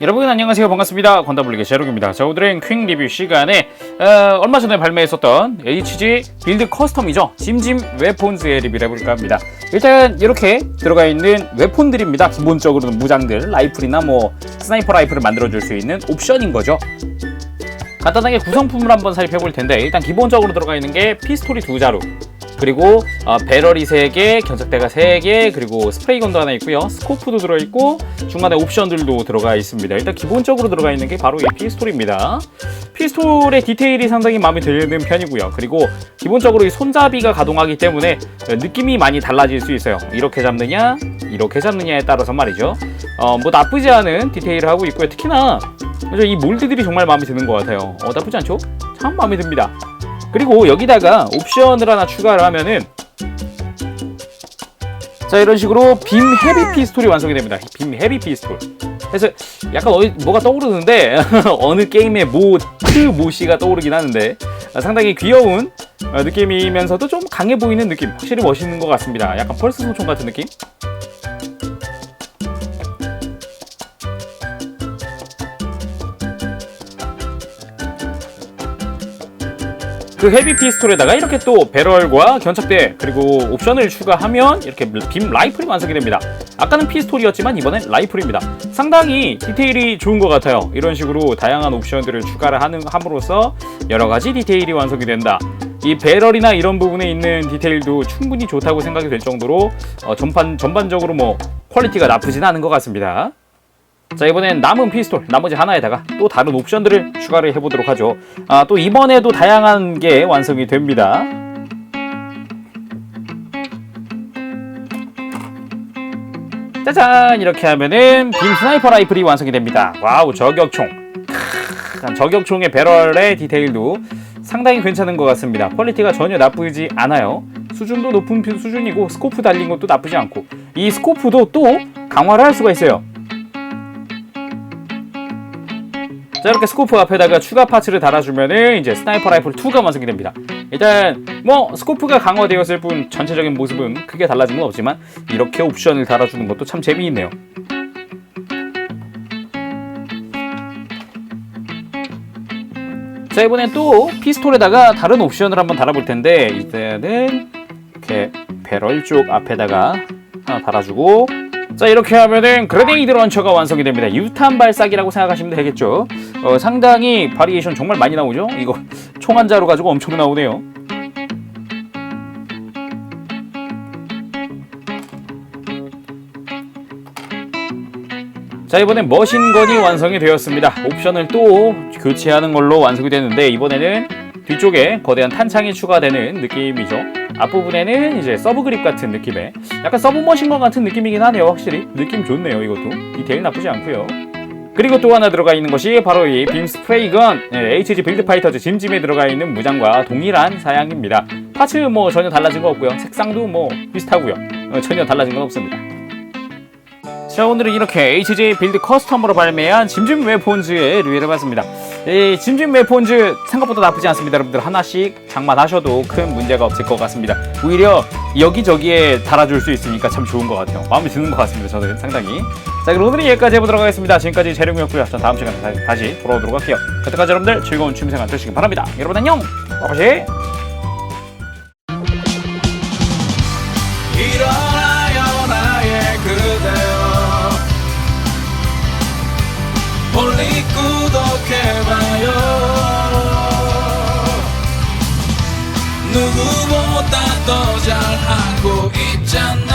여러분 안녕하세요. 반갑습니다. 건담블리의 제록입니다. 자 오늘은 퀵 리뷰 시간에 어, 얼마 전에 발매했었던 HG 빌드 커스텀이죠. 짐짐 웨폰즈의 리뷰를 해볼까 합니다. 일단 이렇게 들어가 있는 웨폰들입니다. 기본적으로는 무장들 라이플이나 뭐 스나이퍼 라이플을 만들어줄 수 있는 옵션인 거죠. 간단하게 구성품을 한번 살펴볼 텐데 일단 기본적으로 들어가 있는 게 피스톨이 두 자루 그리고 어, 배럴이 3개, 견적대가 3개, 그리고 스프레이건도 하나 있고요. 스코프도 들어있고 중간에 옵션들도 들어가 있습니다. 일단 기본적으로 들어가 있는 게 바로 이 피스톨입니다. 피스톨의 디테일이 상당히 마음에 드는 편이고요. 그리고 기본적으로 이 손잡이가 가동하기 때문에 느낌이 많이 달라질 수 있어요. 이렇게 잡느냐, 이렇게 잡느냐에 따라서 말이죠. 어, 뭐 나쁘지 않은 디테일을 하고 있고요. 특히나 이 몰드들이 정말 마음에 드는 것 같아요. 어, 나쁘지 않죠? 참 마음에 듭니다. 그리고 여기다가 옵션을 하나 추가를 하면은 자 이런 식으로 빔 헤비 피스톨이 완성이 됩니다. 빔 헤비 피스톨. 그래서 약간 어디 뭐가 떠오르는데 어느 게임의 모트 모씨가 떠오르긴 하는데 아, 상당히 귀여운 어, 느낌이면서도 좀 강해 보이는 느낌. 확실히 멋있는 것 같습니다. 약간 펄스 소총 같은 느낌 그 헤비 피스톨에다가 이렇게 또 배럴과 견착대 그리고 옵션을 추가하면 이렇게 빔 라이플이 완성이 됩니다. 아까는 피스톨이었지만 이번엔 라이플입니다. 상당히 디테일이 좋은 것 같아요. 이런 식으로 다양한 옵션들을 추가를 하는 함으로써 여러 가지 디테일이 완성이 된다. 이 배럴이나 이런 부분에 있는 디테일도 충분히 좋다고 생각이 될 정도로 어, 전반 전반적으로 뭐 퀄리티가 나쁘진 않은 것 같습니다. 자 이번엔 남은 피스톨 나머지 하나에다가 또 다른 옵션들을 추가를 해보도록 하죠. 아, 또 이번에도 다양한 게 완성이 됩니다. 짜잔! 이렇게 하면은 빔 스나이퍼 라이플이 완성이 됩니다. 와우 저격총. 크, 저격총의 배럴의 디테일도 상당히 괜찮은 것 같습니다. 퀄리티가 전혀 나쁘지 않아요. 수준도 높은 수준이고 스코프 달린 것도 나쁘지 않고. 이 스코프도 또 강화를 할 수가 있어요 자 이렇게 스코프 앞에다가 추가 파츠를 달아주면은 이제 스나이퍼 라이플 2가 완성이 됩니다. 일단 뭐 스코프가 강화되었을 뿐 전체적인 모습은 크게 달라진 건 없지만 이렇게 옵션을 달아주는 것도 참 재미있네요. 자 이번엔 또 피스톨에다가 다른 옵션을 한번 달아볼 텐데 이때는 이렇게 배럴 쪽 앞에다가 하나 달아주고 자 이렇게 하면은 그레네이드 런처가 완성이 됩니다 유탄 발사기라고 생각하시면 되겠죠 어, 상당히 바리에이션 정말 많이 나오죠? 이거 총 한 자루 가지고 엄청 나오네요. 자 이번엔 머신건이 완성이 되었습니다. 옵션을 또 교체하는 걸로 완성이 되는데 이번에는 뒤쪽에 거대한 탄창이 추가되는 느낌이죠. 앞부분에는 이제 서브그립 같은 느낌의 약간 서브머신건 같은 느낌이긴 하네요 확실히. 느낌 좋네요 이것도. 디테일 나쁘지 않고요 그리고 또 하나 들어가 있는 것이 바로 이 빔 스프레이건. 네, HG 빌드 파이터즈 짐짐에 들어가 있는 무장과 동일한 사양입니다. 파츠 뭐 전혀 달라진 거 없고요. 색상도 뭐 비슷하고요. 어, 전혀 달라진 건 없습니다 자 오늘은 이렇게 HG 빌드 커스텀으로 발매한 짐짐 웨폰즈의 리뷰를 해봤습니다. 이 짐짐 웨폰즈 생각보다 나쁘지 않습니다 여러분들. 하나씩 장만하셔도 큰 문제가 없을 것 같습니다. 오히려 여기저기에 달아줄 수 있으니까 참 좋은 것 같아요. 마음에 드는 것 같습니다 저는 상당히. 자 그럼 오늘은 여기까지 해보도록 하겠습니다. 지금까지 재룡이었고요. 전 다음 시간에 다시, 돌아오도록 할게요. 그때까지 여러분들 즐거운 취미생활 되시길 바랍니다. 여러분 안녕! 바바시 볼리 구독해봐요. 누구보다 더 잘하고 있잖아